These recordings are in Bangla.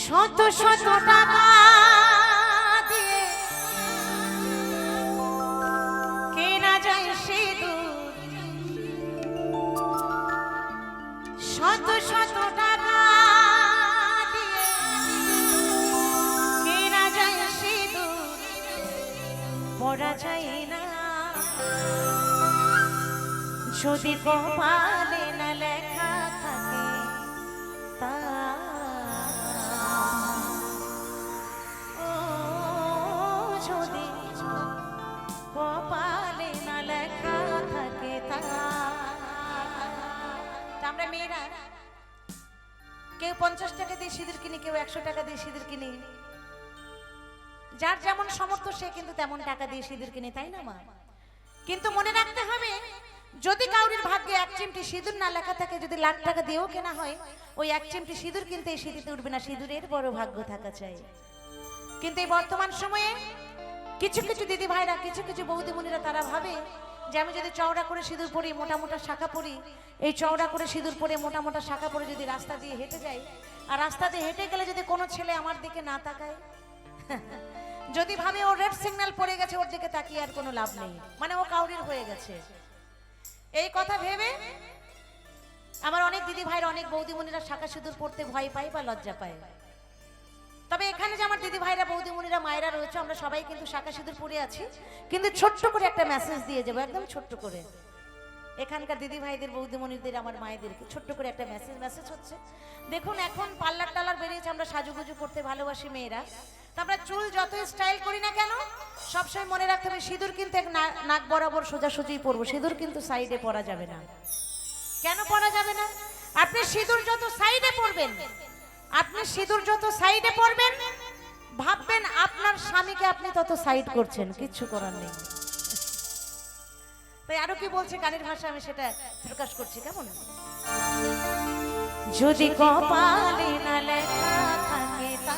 শত শত টাকা দিয়ে কেনা যায় শত শত টাকা যায় পড়া যায় না। যদি কপালে সিঁদুর কিনি কেউ একশো টাকা দিয়ে সিঁদুর কিনি যার যেমন সমর্থ সে কিন্তু তেমন টাকা দিয়ে সিঁদুর কিনে তাই না, মা? কিন্তু মনে রাখতে হবে, যদি কাউরির ভাগ্যে এক চিমটি সিঁদুর না লেখা থাকে, যদি লাখ টাকা দিয়েও কেনা হয়, ওই এক চিমটি সিঁদুর কিনতে এই সিঁড়িতে উঠবে না, সিঁদুরের বড় ভাগ্য থাকা চাই। কিন্তু এই বর্তমান সময়ে কিছু কিছু দিদি ভাইরা কিছু কিছু বৌদি বৌদিমণিরা তারা ভাবে যে আমি যদি চওড়া করে সিঁদুর পরি, মোটা মোটা শাখা পরি, এই চওড়া করে সিঁদুর পরে মোটা মোটা শাখা পরে যদি রাস্তা দিয়ে হেঁটে যাই, আর রাস্তা দিয়ে হেঁটে গেলে যদি কোনো ছেলে আমার দিকে না তাকায়? যদি ভাবে ও রেড সিগন্যাল পড়ে গেছে, ওর দিকে তাকিয়ে আর কোনো লাভ নেই। মানে ও কাউরির হয়ে গেছে। এই কথা ভেবে আমার অনেক দিদি ভাইয়ের অনেক বৌদিমণিরা শাখা সিঁদুর পড়তে ভয় পায় বা লজ্জা পায়। তবে এখানে যে আমার দিদি ভাইরা বৌদিমণিরা, মায়েরা রয়েছে, আমরা সবাই কিন্তু শাখা সিঁদুর পরে আছি। কিন্তু ছোট্ট করে একটা মেসেজ দিয়ে যাব, একদম ছোট্ট করে। এখানকার দিদি ভাইদের বৌদিমণিদের, আমার মায়েদেরকে ছোট্ট করে একটা মেসেজ মেসেজ হচ্ছে, দেখুন, এখন পার্লার টালার বেরিয়েছে, আমরা সাজুগুজু করতে ভালোবাসি মেয়েরা। তা আমরা চুল যত স্টাইল করি না কেন, সবসময় মনে রাখতে হবে, সিঁদুর কিন্তু এক নাক বরাবর সোজাসুজি পরবো, সিঁদুর কিন্তু সাইডে পরা যাবে না। কেন পরা যাবে না? আপনি সিঁদুর যত সাইডে পরবেন আপনি সিঁদুর যত সাইডে পড়বেন, ভাববেন আপনার স্বামীকে আপনি তত সাইড করছেন, কিচ্ছু করার নেই। তাই আরও কি বলছে গানের ভাষা আমি সেটা প্রকাশ করছি, কেমন? যদি কপালে না লেখা থাকে তা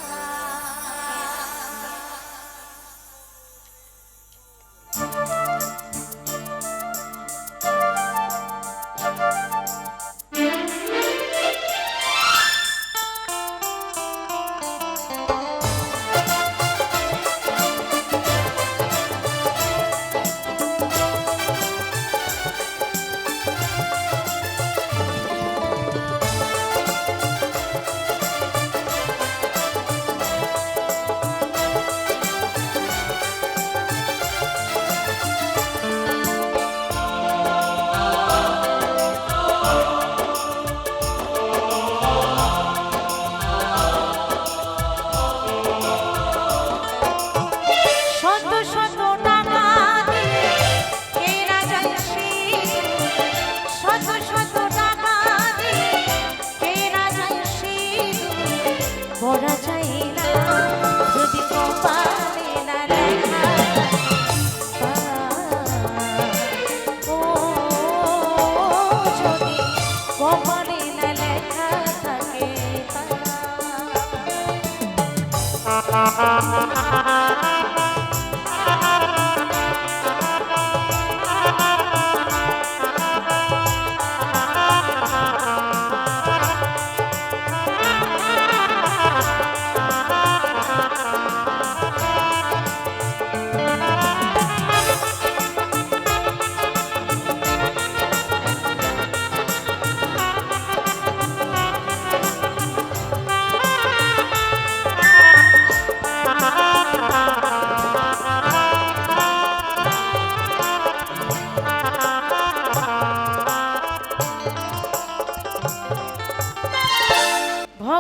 কপালে না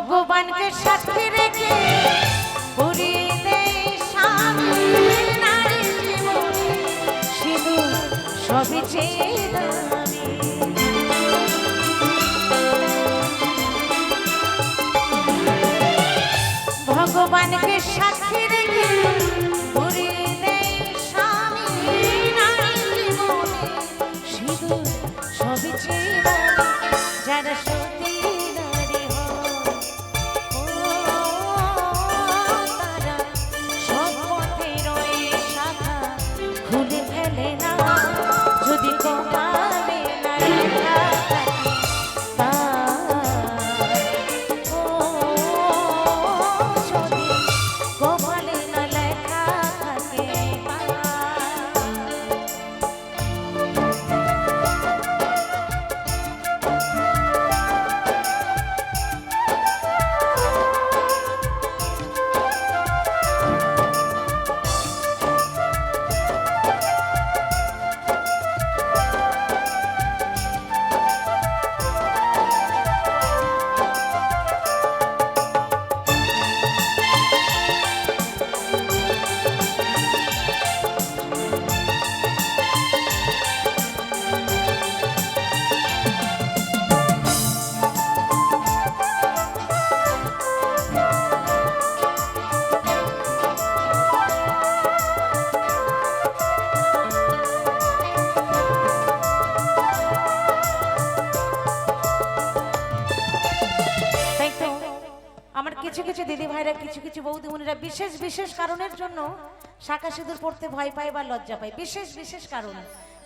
ভগবানকে সাথে রেখে সিঁদুর সবই ভগবানকে সাক্ষী কিছু কিছু দিদি ভাইরা কিছু কিছু বৌদিমণিরা বিশেষ বিশেষ কারণের জন্য শাখা সিঁদুর পড়তে ভয় পায় বা লজ্জা পায়। বিশেষ বিশেষ কারণ।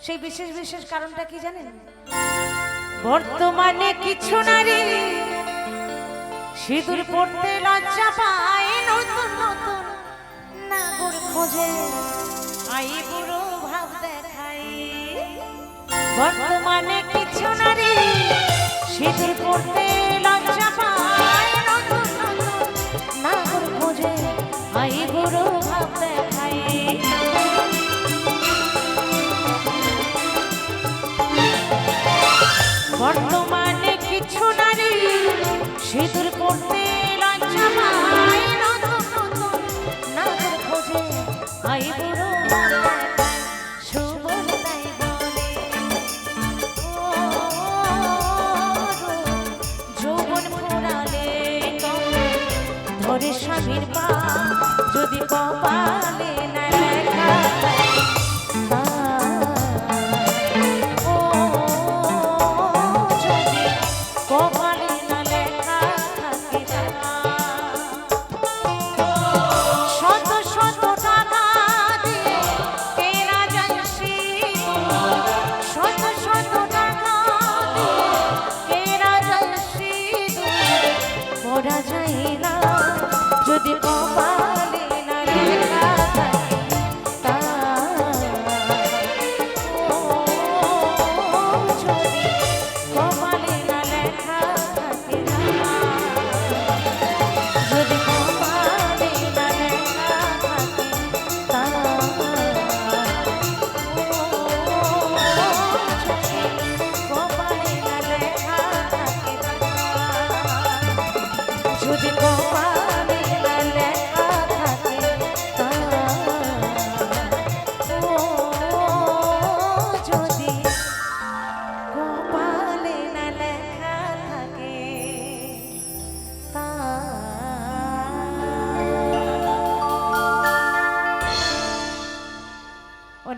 সেই বিশেষ বিশেষ কারণটা কি জানেন? বর্তমানে কিছু নারী সিঁদুর পড়তে লজ্জা পায়, নতুন নতুন নাগর খোঁজে আই বুড়ো ভাব দেখাই বর্তমানে কিছু নারী সিঁদুর পড়তে লজ্জা ভাব কপালে